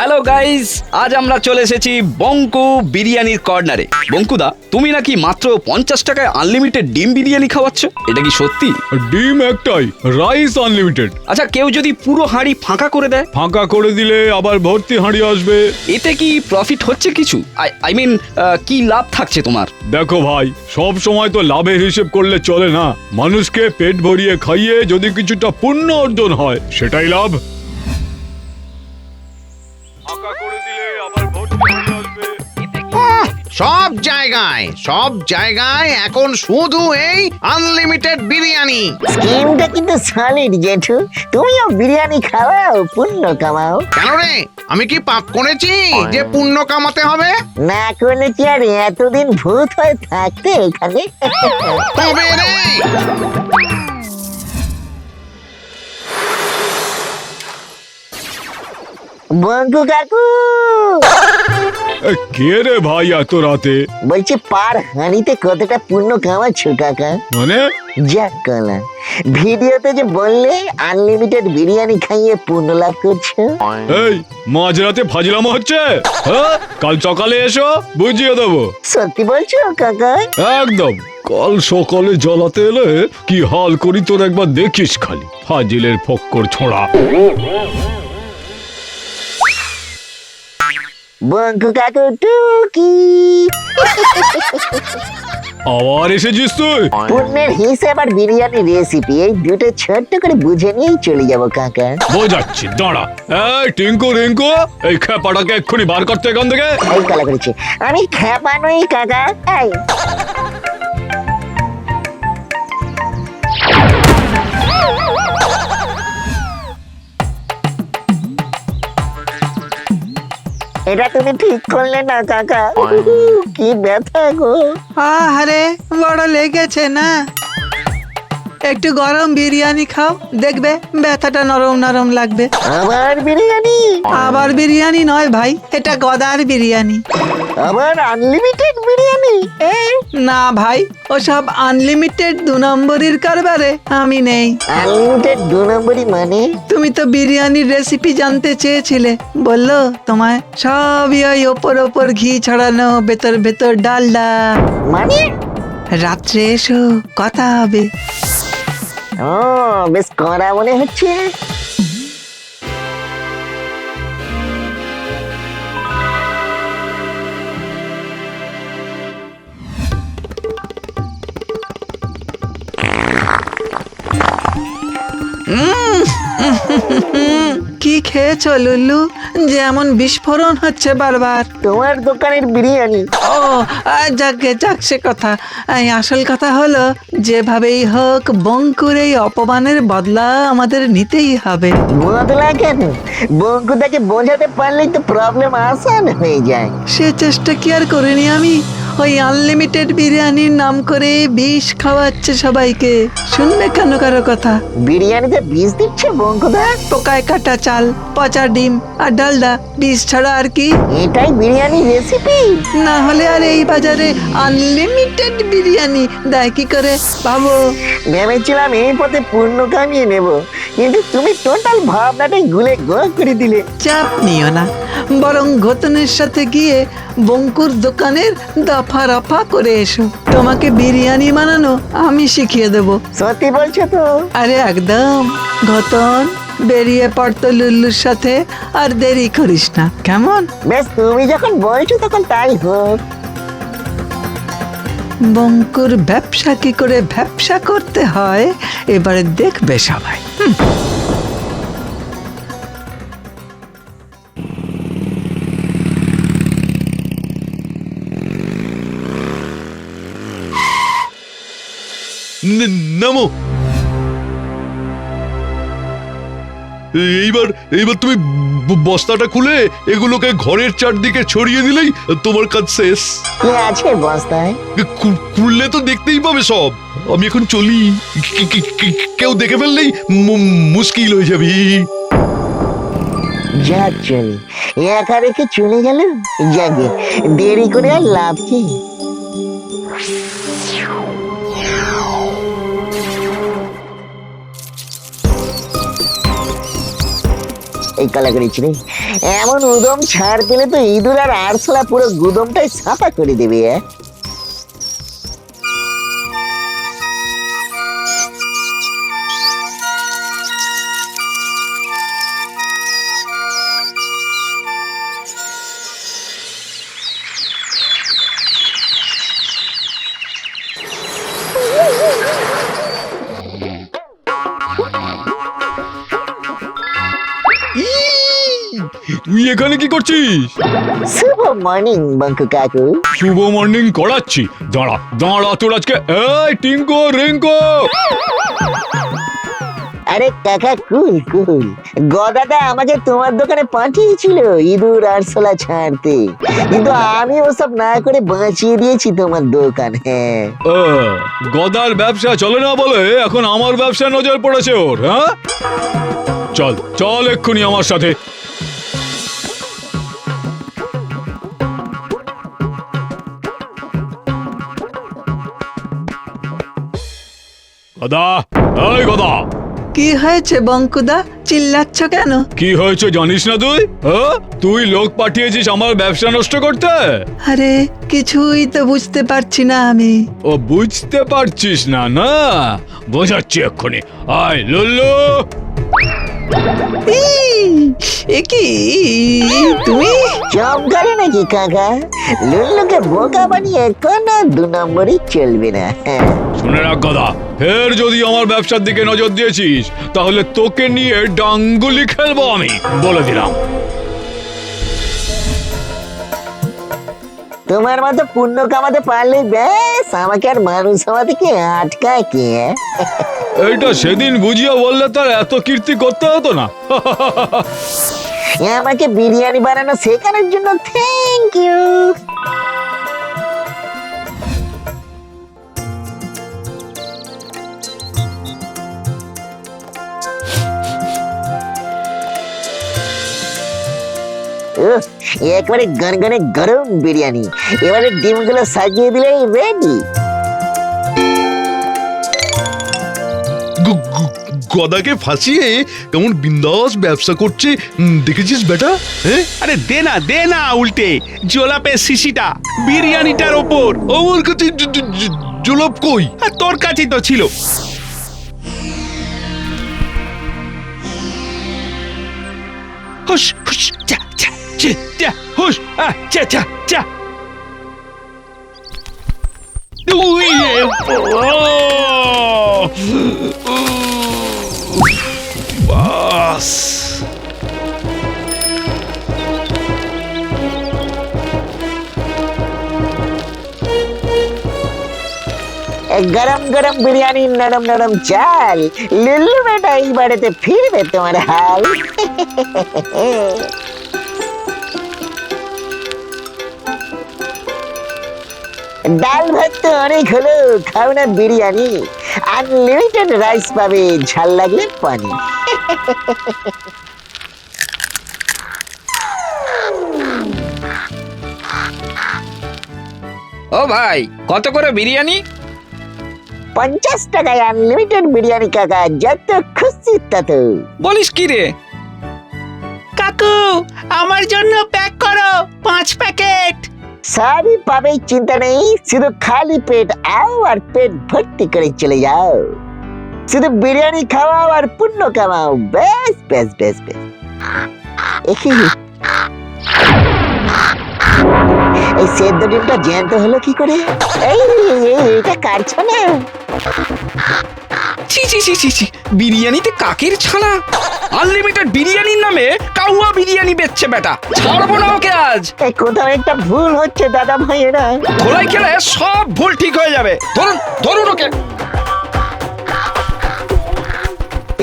Hello guys আজ আমরা চলে এসেছি বঙ্কু বিরিয়ানির কর্নারে। বঙ্কুদা তুমি নাকি মাত্র পঞ্চাশ টাকায় আনলিমিটেড ডিম বিরিয়ানি খাওয়াচ্ছ? এটা কি সত্যি? ডিম একটাই রাইস আনলিমিটেড আচ্ছা কেউ যদি পুরো হাঁড়ি ফাঁকা করে দেয়? ফাঁকা করে দিলে আবার ভর্তি হাঁড়ি আসবে। এতে কি প্রফিট হচ্ছে কিছু? আই মিন কি লাভ থাকছে তোমার? দেখো ভাই সব সময় তো লাভের হিসেব করলে চলে না। মানুষকে পেট ভরিয়ে খাইয়ে যদি কিছুটা পুণ্য অর্জন হয় সেটাই লাভ। সব জায়গায় সব জায়গায় এখন শুধু এই আনলিমিটেড বিরিয়ানি। স্কিমটা কিন্তু সলিড জেঠু। তুমিও বিরিয়ানি খাওয়াও পুণ্য কামাও। কেন রে? আমি কি পাপ করেছি যে পুণ্য কামাতে হবে? না করলে কি আর এতদিন ভূত হয়ে থাকতে এখানে। তবে রে! বঙ্কু কাকু! কে রে ভাই এত রাতে? বলছি পার হানিতে কতটা পুণ্য কামাচ্ছ কাকা মানে? যাক কলা ভিডিওতে যে বললে আনলিমিটেড বিরিয়ানি খাইয়ে পুণ্য লাভ করছ। এই মাঝরাতে ফাজলামো হচ্ছে? হ্যাঁ? কাল সকালে এসো বুঝিয়ে দেবো। সত্যি বলছো কাকা? একদম। কাল সকালে জ্বলাতে এলে কি হাল করি তোর একবার দেখিস খালি। ফাজিলের ফক্কর ছোড়া। বঙ্কু কাকু টুকি। আবার এসেছিস তুই? পূর্ণের হিসেব আর বিরিয়ানি রেসিপি এই দুটো ছোট্ট করে বুঝে নিয়েই চলে যাব কাকা। বোঝাচ্ছি দাঁড়া। এই টিঙ্কু রিঙ্কু এই খেপাটাকে এক্ষুনি বার করতে এখান থেকে। এই কলা করেছে। আমি খেপা নই কাকা। এই। এটা তুমি ঠিক করলে না কাকা। কি ব্যথা গো। আরে বড় লেগেছে না? একটু গরম বিরিয়ানি খাও দেখবে ব্যথাটা নরম নরম লাগবে। আবার বিরিয়ানি? আবার বিরিয়ানি নয় ভাই এটা গদার বিরিয়ানি। আবার আনলিমিটেড বিরিয়ানি? না ভাই ওসব আনলিমিটেড দু নম্বরের কারবারে আমি নেই। আনলিমিটেড দু নম্বরই মানে? তুমি তো বিরিয়ানির রেসিপি জানতে চেয়েছিলে বলল তোমায় সবই ওই ওপর ওপর ঘি ছড়ানো ভেতর ভেতর ডালডা। মানে? রাত্রে এসো কথা হবে। ও বেশ কড়া মনে হচ্ছে। কি খেয়েছো লুল্লু যেমন বিস্ফোরণ হচ্ছে বারবার। তোমার দোকানের বিরিয়ানি। ও আহ, যাকে যাক সে কথা। এই আসল কথা হলো যেভাবেই হোক বঙ্কুর এই অপমানের বদলা আমাদের নিতেই হবে। কেন? বঙ্কুদাকে বোঝাতে পারলেই তো প্রবলেম আসান হয়ে যায়। সে চেষ্টা কি আর করিনি আমি? ওই আনলিমিটেড বিরিয়ানির নাম করে বিষ খাওয়াচ্ছে সবাইকে। শুনবে কেন কারও কথা? বিরিয়ানিতে বিষ দিচ্ছে বঙ্কুদা পোকায় কাটা চাল পচা ডিম আর ডালডা বিষ ছাড়া আর কি? এটাই বিরিয়ানি রেসিপি না হলে আর এই বাজারে আনলিমিটেড বিরিয়ানি। দেয় কি করে? ভাবো। ভেবেছিলাম এই পথে পূর্ণ কামিয়ে নেব কিন্তু তুমি টোটাল ভাবনাটাই গুলে গো করে দিলে। চাপ নিও না। বরং ঘতনের সাথে গিয়ে বঙ্কুর দোকানের দফা রফা করে এসো। তোমাকে বিরিয়ানি বানানো আমি শিখিয়ে দেব। সত্যি বলছো তো? আরে একদম। ঘতন বেরিয়ে পড়তো লুল্লুর সাথে আর দেরি করিস না। কেমন? বেশ তুমি যখন বলছো তখন তাই হোক। বঙ্কুর ব্যবসা কি করে ব্যবসা করতে হয় এবারে দেখবে সবাই। হুম। নামো। এইবার এইবার তুমি বস্তাটা খুলে এগুলোকে ঘরের চারদিকে ছড়িয়ে দিলেই তোমার কাজ শেষ। কি আছে বস্তায়? খুললে তো দেখতেই পাবে সব। আমি এখন চলি। কেউ দেখে ফেললেই মুশকিল হয়ে যাবি। যা চলি। একা রেখে চলে গেল? যাকে দেরি করে আর লাভ কি? এই কালাকারি চিনি এমন উদম ছাড় দিলে তো ইঁদুর আর আরশোলা পুরো গুদমটাই সাফা করে দেবে হ্যাঁ? তুই এখানে কি করছিস? শুভ মর্নিং বঙ্কু কাকু। শুভ মর্নিং করাচ্ছি। দাঁড়া দাঁড়া তোর আজকে এই টিঙ্কো রিঙ্কো! আরে কাকা কুল কুল। গদাদা আমাকে তোমার দোকানে পাঠিয়েছিল ইঁদুর আরশোলা ছাড়তে। কিন্তু আমি ওসব না করে বাঁচিয়ে দিয়েছি তোমার দোকান। হ্যাঁ ও, গদার ব্যবসা চলে না বলে এখন আমার ব্যবসা নজর পড়েছে ওর হ্যাঁ? চল চল এক্ষুনি আমার সাথে। গদা এই গদা। কি হয়েছে বঙ্কুদা? চিল্লাচ্ছ কেন? কি হয়েছে জানিস না তুই? হ্যাঁ? তুই লোক পাঠিয়েছিস আমার ব্যবসা নষ্ট করতে? আরে কিছুই তো বুঝতে পারছি না আমি। ও বুঝতে পারছিস না না? বোঝাচ্ছি এক্ষুনি। আয় লুল্লু। কি? তুমি? জব নাকি কাকা? লুল্লুকে বোকা বানিয়ে কোনো দু নম্বরই চলবে না। শুনে রাখ কথা ফের যদি আমার ব্যবসার দিকে নজর দিয়েছিস তাহলে তোকে নিয়ে ডাঙ্গুলি খেলব আমি। বলে দিলাম। তোমার মতো পুণ্য কামাতে পারলেই ব্যাস আমাকে আর মানুষ হওয়া থেকে আটকায় কে? এইটা সেদিন বুঝিয়ে বললে তার এত কীর্তি করতে হতো না আমাকে বিরিয়ানি বানানো শেখানোর জন্য থ্যাংক ইউ একবারে গনগনে গরম বিরিয়ানি। এবারে ডিমগুলো সাজিয়ে দিলেই রেডি গদাকে ফাঁসিয়ে কেমন বিন্দাস ব্যবসা করছে দেখেছিস বেটা? হ্যাঁ আরে দে না দে না উল্টে। জোলাপের শিশিটা বিরিয়ানিটার ওপর। ওর কাছে জোলাপ কই? আর তোর কাছেই তো ছিল। হুস হুস চা চা চা চা হুস আ চা চা চা উই এ, ও বাস গরম গরম বিরিয়ানি নরম নরম চাল লুল্লু বেটা এই বাড়িতে ফিরবে তোমার হাল ডাল ভাত তো অনেক হলো খাও না বিরিয়ানি। আনলিমিটেড রাইস পাবে ঝাল লাগলে পানি ও ভাই কত করে বিরিয়ানি? পঞ্চাশ টাকায় আনলিমিটেড বিরিয়ানি কাকা যত খুশি তত। বলিস কি রে? কাকু আমার জন্য প্যাক করো পাঁচ প্যাকেট সবই পাবে চিন্তা নেই শুধু খালি পেট আও আর পেট ভর্তি করে চলে যাও শুধু বিরিয়ানি খাওয়াও আর পুণ্য কামাও বেশ বেশ বেশ বেশ এই সেদ্ধ ডিমটা জ্যান্ত হলো কি করে এই এটা কাটছ না ছি ছি ছি বিরিয়ানিতে কাকের ছানা? আনলিমিটেড বিরিয়ানির নামে কাউয়া বিরিয়ানি বেচছে বেটা। ছাড়বো না ওকে আজ। কোথাও একটা ভুল হচ্ছে দাদা ভাইয়েরা। খেলে সব ভুল ঠিক হয়ে যাবে। ধরুন ধরুন ওকে।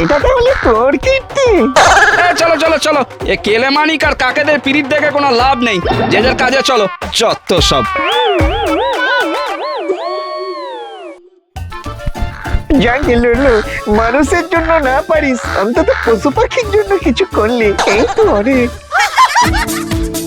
এটা তাহলে তোর কীর্তি চলো চলো চলো। এ কেলে মানিক আর কাকেদের পিরিত দেখে কোনো লাভ নেই। যে যার কাজে চলো যত সব। জানি লুলু, মানুষের জন্য না পারিস, অন্তত পশু পাখির জন্য কিছু করলি। এই তো অনেক।